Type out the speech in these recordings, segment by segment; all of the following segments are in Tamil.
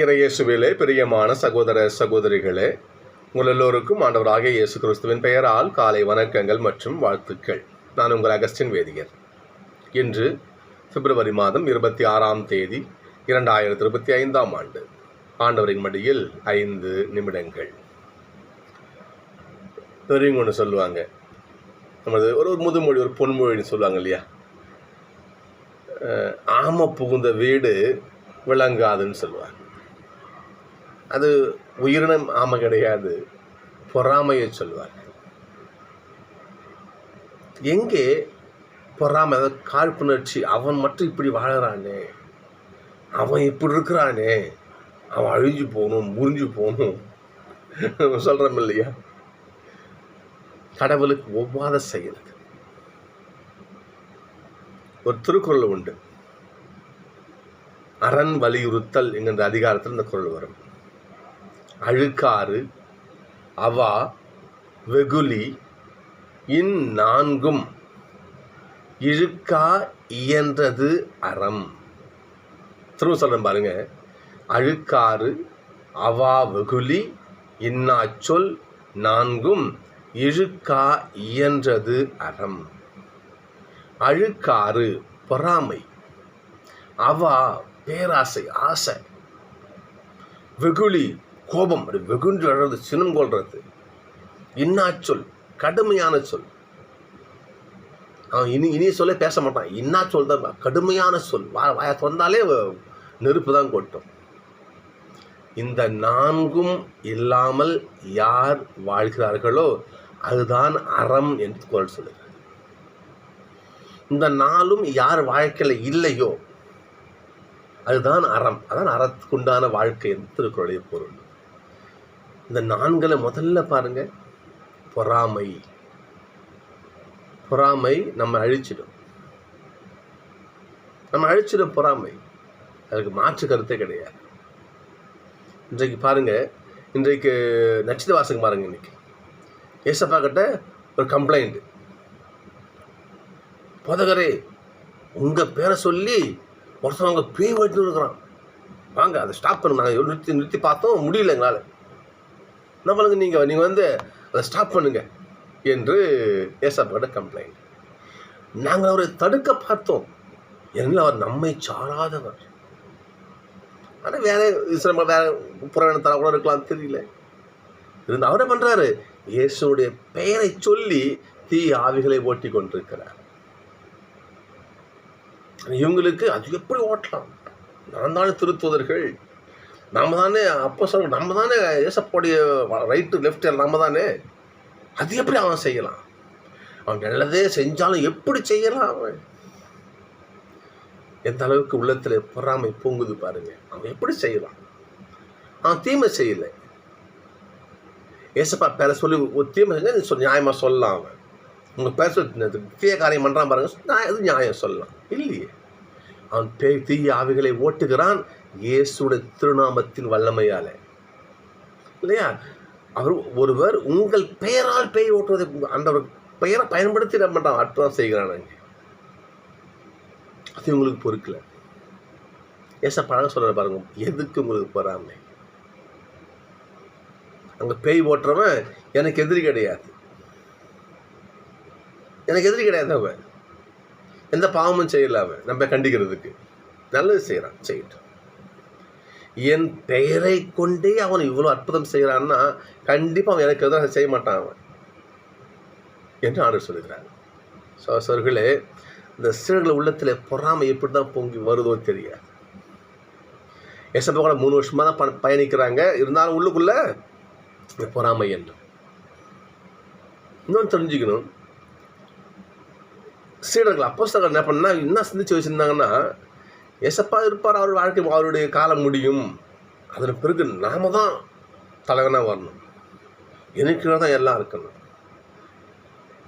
இறையேசுவிலே பிரியமான சகோதர சகோதரிகளே உங்கள் எல்லோருக்கும் ஆண்டவராக இயேசு கிறிஸ்துவின் பெயரால் காலை வணக்கங்கள் மற்றும் வாழ்த்துக்கள். நான் உங்கள் அகஸ்டின் வேதியர். இன்று பிப்ரவரி மாதம் இருபத்தி ஆறாம் தேதி இரண்டாயிரத்தி இருபத்தி ஐந்தாம் ஆண்டு. ஆண்டவரின் மடியில் ஐந்து நிமிடங்கள். பெரியவங்க ஒன்று சொல்லுவாங்க. நமது ஒரு ஒரு முதுமொழி ஒரு பொன்மொழின்னு சொல்லுவாங்க இல்லையா? ஆம ஆமை புகுந்த வீடு விளங்காதுன்னு சொல்லுவாங்க. அது உயிரினம் ஆமை கிடையாது. பொறாமையை சொல்லுவாங்க எங்கே பொறாமை அதாவது காழ்ப்புணர்ச்சி அவன் மட்டும் இப்படி வாழறானே? அவன் இப்படி இருக்கிறானே? அவன் அழிஞ்சு போகணும் முறிஞ்சு போகணும். சொல்கிறோம் இல்லையா? கடவுளுக்கு ஒவ்வாத செயல் ஒரு திருக்குறள் உண்டு. அரண் வலியுறுத்தல் என்கின்ற அதிகாரத்தில் இந்த குரல் வரும். அழுக்காறு அவா வெகுளி இந்நான்கும் இழுக்கா இயன்றது அறம். திரும்ப சொல்கிறேன் பாருங்க. அழுக்காறு அவா வெகுளி இன்னாச்சொல் நான்கும். இழுக்கா இயன்றது அறம். அழுக்காறு பொறாமை. அவா பேராசை ஆசை. வெகுளி கோபம் அப்படி வெகுண்டு அழகு சினம் கொள்றது இன்னாச்சொல் கடுமையான சொல். அவன் இனி இனி சொல்ல பேச மாட்டான். இன்னா சொல் தான் கடுமையான சொல். வா வாயை திறந்தாலே நெருப்பு தான் கொட்டும். இந்த நான்கும் இல்லாமல் யார் வாழ்கிறார்களோ அதுதான் அறம் என்று குரல் சொல்லுகிறது. இந்த நாளும் யார் வாழ்க்கையில் இல்லையோ அதுதான் அறம். அதான் அறத்துக்குண்டான வாழ்க்கை என்று திருக்குறளுடைய பொருள் இந்த நான்களை முதல்ல பாருங்க. பொறாமை. பொறாமை நம்ம அழிச்சிடும். நம்ம அழிச்சிடும் பொறாமை. அதுக்கு மாற்று கருத்தே கிடையாது. இன்றைக்கு பாருங்கள் இன்றைக்கு நட்சத்திர வாசகம் பாருங்கள் இன்றைக்கி ஏசப்பா கிட்ட ஒரு கம்ப்ளைண்ட் போதகரே உங்கள் பேரை சொல்லி ஒருத்தவங்க பேய் ஓட்டிட்டு இருக்கிறான். வாங்க அதை ஸ்டாப் பண்ணுங்க. நாங்கள் நிறுத்தி நிறுத்தி பார்த்தோம் முடியல எங்களால். என்ன பண்ணுங்க நீங்கள் நீங்கள் வந்து அதை ஸ்டாப் பண்ணுங்க என்று ஏசப்பாட்ட கம்ப்ளைண்ட் நாங்கள் அவரை தடுக்க பார்த்தோம். ஏனெனில் அவர் நம்மை சாராதவர். ஆனால் வேற சில வேற புறவனத்தால் கூட இருக்கலாம் தெரியல. இருந்து அவரே பண்ணுறாரு இயேசுடைய பெயரை சொல்லி தீ ஆவிகளை ஓட்டி கொண்டிருக்கிறார். இவங்களுக்கு அது எப்படி ஓட்டலாம்? நான் தான் திருத்துவதர்கள் நாம் தானே அப்போ சொல்ல நம்ம தானே ஏசப்போடைய ரைட்டு லெஃப்ட் நம்ம தானே அது எப்படி அவன் செய்யலாம்? அவன் நல்லதே செஞ்சாலும் எப்படி செய்யலாம் அவன்? எந்த அளவுக்கு உள்ளத்தில் பொறாமை பொங்குது பாருங்க. அவன் எப்படி செய்யலாம்? அவன் தீமை செய்யலை. ஏசப்பா பேர சொல்லி ஒரு தீமை செஞ்சால் நீ சொல் நியாயமாக சொல்லலாம் அவன். உங்கள் பேர சொல்லி தீய காரியம் பண்ணுறான் பாருங்க. நான் எது நியாயம் சொல்லலாம். இல்லையே. அவன் தீய ஆவிகளை ஓட்டுகிறான். இயேசுடைய திருநாமத்தின் வல்லமையால. இல்லையா? அவர் ஒருவர் உங்கள் பெயரால் பேய் ஓட்டுவதை அந்த பெயரை பயன்படுத்தி மாட்டான் பண்ணுறான் அற்புதம் செய்கிறான் அது உங்களுக்கு பொறுக்கல. ஏச பழக சொல்கிற பாருங்க எதுக்கு உங்களுக்கு பொறாமை? அங்கே பேய் ஓட்டுறவன் எனக்கு எதிரி கிடையாது. எனக்கு எதிரி கிடையாது அவன். எந்த பாவமும் செய்யல அவன். நம்ம கண்டிக்கிறதுக்கு. நல்லது செய்கிறான் செய்யட்டும். என் பெயரை கொண்டே அவன் இவ்வளோ அற்புதம் செய்கிறான்னா கண்டிப்பாக அவன் எனக்கு எதிராக செய்ய மாட்டான் அவன். என்று ஆண்டவர் சொல்லுகிறார். ஸோ சர்களே இந்த சிறுகளை உள்ளத்தில் பொறாமை எப்படி தான் பொங்கி வருதோ தெரியாது எசப்பா கூட மூணு வருஷமாக தான் ப- பயணிக்கிறாங்க. இருந்தாலும் உள்ளுக்குள்ளே பொறாமை என்று. இன்னொன்று தெரிஞ்சுக்கணும். சீடர்கள் அப்போஸ்தலர்கள் என்ன பண்ணால் என்ன சிந்திச்சு வச்சுருந்தாங்கன்னா ஏசப்பா இருப்பார் அவர் வாழ்க்கை அவருடைய காலம் முடியும். அதன் பிறகு நாம தான் தலைவனாக வரணும். எனக்கு தான் எல்லாம் இருக்கணும்.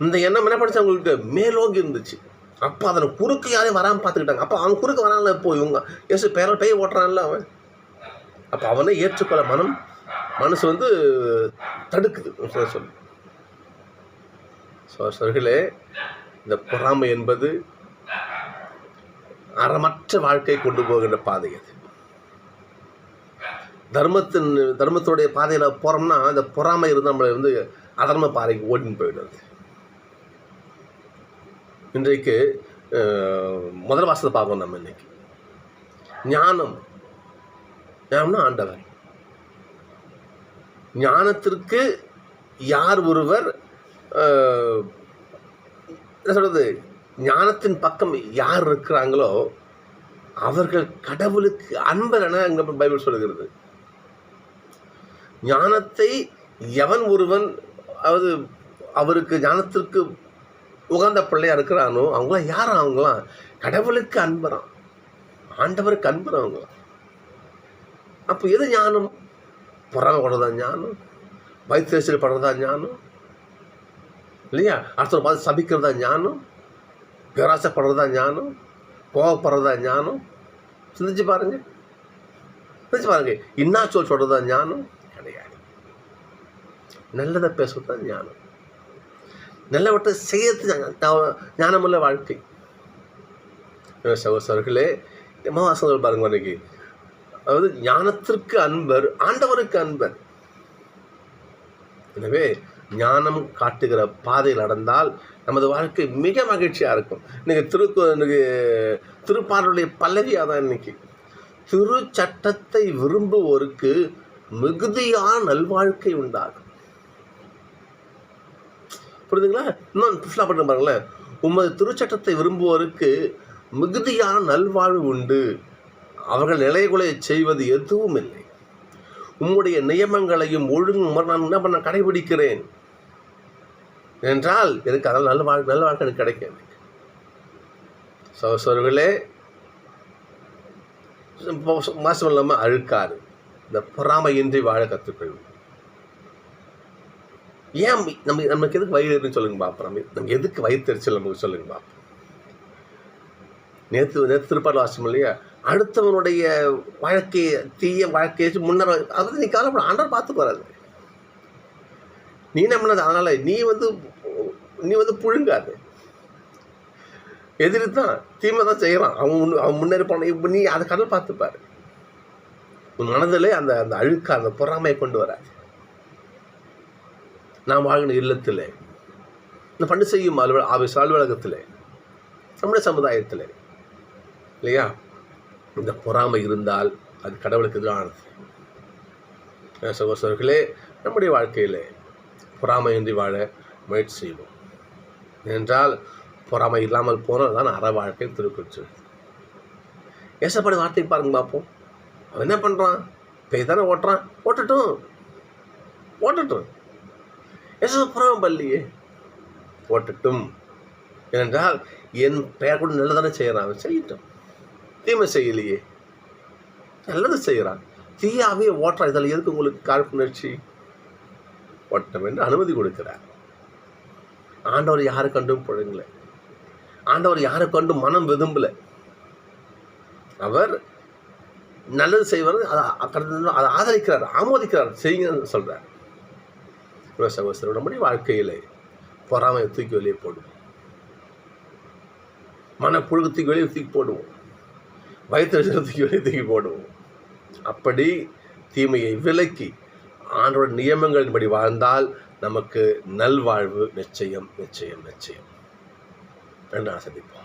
இந்த எண்ணம் என்ன படிச்சு அவங்களுக்கு? மேலோங்கி இருந்துச்சு. அப்போ அதனை குறுக்கு யாரையும் வராமல் பார்த்துக்கிட்டாங்க. அப்போ அவன் குறுக்கு வரான்ல இப்போ இவங்க ஏசு பேர பெய் ஓட்டுறான்ல அவன். அப்போ அவனை ஏற்றுக்கொள்ள மனம் மனசு வந்து தடுக்குது. சொல்லு. சொல்லி ஸோ இந்த பொறாமை என்பது அறமற்ற வாழ்க்கை கொண்டு போகின்ற பாதை அது. தர்மத்தின் தர்மத்துடைய பாதையில் போகிறோம்னா அந்த பொறாமை இருந்து நம்மளை வந்து அதர்ம பாதைக்கு ஓட்டின்னு போயிடுறது. இன்றைக்கு முதல் வாசத்தை பார்ப்போம் நம்ம இன்னைக்கு. ஞானம். ஞானம்னா ஆண்டவர். ஞானத்திற்கு யார் ஒருவர் என்ன சொல்கிறது ஞானத்தின் பக்கம் யார் இருக்கிறாங்களோ அவர்கள் கடவுளுக்கு அன்பர் என அங்கே பைபிள் சொல்லுகிறது. ஞானத்தை எவன் ஒருவன் அதாவது அவருக்கு ஞானத்திற்கு உகந்த பிள்ளையா இருக்கிறானோ அவங்களாம் யார் அவங்களாம் கடவுளுக்கு அன்பரான் ஆண்டவருக்கு அன்பர் அவங்களாம் அப்போ எது ஞானம்? பொறாமை படுறதா ஞானம்? வைத்தறிச்சல் படுறதா ஞானம்? இல்லையா? அடுத்த பார்த்து சபிக்கிறதா ஞானம்? பேராசைப்படுறதா ஞானம்? கோவப்படுறதா ஞானம்? சிந்திச்சு பாருங்க. சிந்திச்சு பாருங்க. இன்னா சொல் சொல்றதா ஞானம்? கிடையாது. நல்லதை பேசுறது தான் ஞானம். நல்லவற்றை செய்யறது ஞானமுள்ள வாழ்க்கை. சகோசர்களே மகாசங்கள் பாருங்க இன்னைக்கு. அதாவது ஞானத்திற்கு அன்பர் ஆண்டவருக்கு அன்பர். எனவே ஞானம் காட்டுகிற பாதையில் நடந்தால் நமது வாழ்க்கை மிக மகிழ்ச்சியாக இருக்கும். இன்னைக்கு திரு இன்னைக்கு திருப்பாடலுடைய பல்லவியாக தான் இன்னைக்கு. திருச்சட்டத்தை விரும்புவோருக்கு மிகுதியான நல்வாழ்க்கை உண்டாகும். புரியுதுங்களா? இன்னும் ஃபுல்லாக பண்ண பாருங்களேன். உமது திருச்சட்டத்தை விரும்புவோருக்கு மிகுதியான நல்வாழ்வு உண்டு. அவர்கள் நிலைகுலைய செய்வது எதுவும் இல்லை உம்முடைய நியமங்களையும் ஒழுங்கும் நான் என்ன பண்ண கடைபிடிக்கிறேன். என்றால் எனக்கு அதனால் நல்ல வாழ்க்கை நல்ல வாழ்க்கை எனக்கு கிடைக்கும் சகோசர்களே மாசம் இல்லாமல் அழுக்காரு இந்த பொறாமையின்றி வாழ கற்றுக்கொள்வோம் ஏன் நம்ம நமக்கு எதுக்கு வயிறு சொல்லுங்க பாப்போம். நம்ம நமக்கு எதுக்கு வயிற்றுச்சல் நமக்கு சொல்லுங்க பாப்போம். நேற்று நேற்று திருப்பாடு வாசம் இல்லையா? அடுத்தவனுடைய வாழ்க்கையை தீய வாழ்க்கையை முன்னர் அதை நீ கவலைப்பட ஆண்டவர் பார்த்து போகிறாரு நீ என்ன அதனால் அதனால நீ வந்து நீ வந்து புழுங்காது. எதிரி தான் தீமை தான் செய்கிறான் அவன் முன் அவன் முன்னேறி இப்போ நீ அதை கடல் பார்த்துப்பாரு. உன் மனதிலே அந்த அந்த அழுக்க அந்த பொறாமையை கொண்டு வராது. நாம் வாழ்கிற இல்லத்தில் இந்த பண்டு செய்யும் அலுவல ஆபீஸ் அலுவலகத்தில் நம்முடைய சமுதாயத்தில் இல்லையா? இந்த பொறாமை இருந்தால் அது கடவுளுக்கு எதிரானது. சகோசர்களே நம்முடைய வாழ்க்கையில் பொறாமையின்றி வாழ முயற்சி செய்வோம். என்றால் பொறாமை இல்லாமல் போனால் தான் அற வாழ்க்கை திருக்குறிச்சு ஏசப்படி வார்த்தை பாருங்க பார்ப்போம். அவன் என்ன பண்ணுறான் பேய் தானே ஓட்டுறான். ஓட்டட்டும். ஓட்டட்டும். ஏசப்ப புறாம பள்ளியே ஓட்டட்டும். ஏனென்றால் என் பெயர் கூட நல்லதானே செய்கிறான் அவன் செய்யட்டும். தீமை செய்யலையே. நல்லது செய்கிறான் தீயாவே ஓட்டுறான். இதில் எதுக்கு உங்களுக்கு காழ்ப்புணர்ச்சி பட்டம் என்று அனுமதி கொடுக்கிறார். ஆண்டவர் யாரை கண்டும் புழங்கல. ஆண்டவர் யாரை கண்டும் மனம் விரும்பலை. அவர் நல்லது செய்வார் அதை அதை ஆதரிக்கிறார் ஆமோதிக்கிறார் செய்யுங்கன்னு சொல்றார். சகோதரர் நம்முடைய வாழ்க்கையிலே பொறாமையை தூக்கி வெளியே போடுவோம். மனப்புழுக்கு தூக்கி வெளியே தூக்கி போடுவோம். வயிற்று தூக்கி வெளியே தூக்கி போடுவோம். அப்படி தீமையை விலக்கி ஆண்டோட நியமங்களின்படி வாழ்ந்தால் நமக்கு நல்வாழ்வு நிச்சயம் நிச்சயம் நிச்சயம். என்று சந்திப்போம்.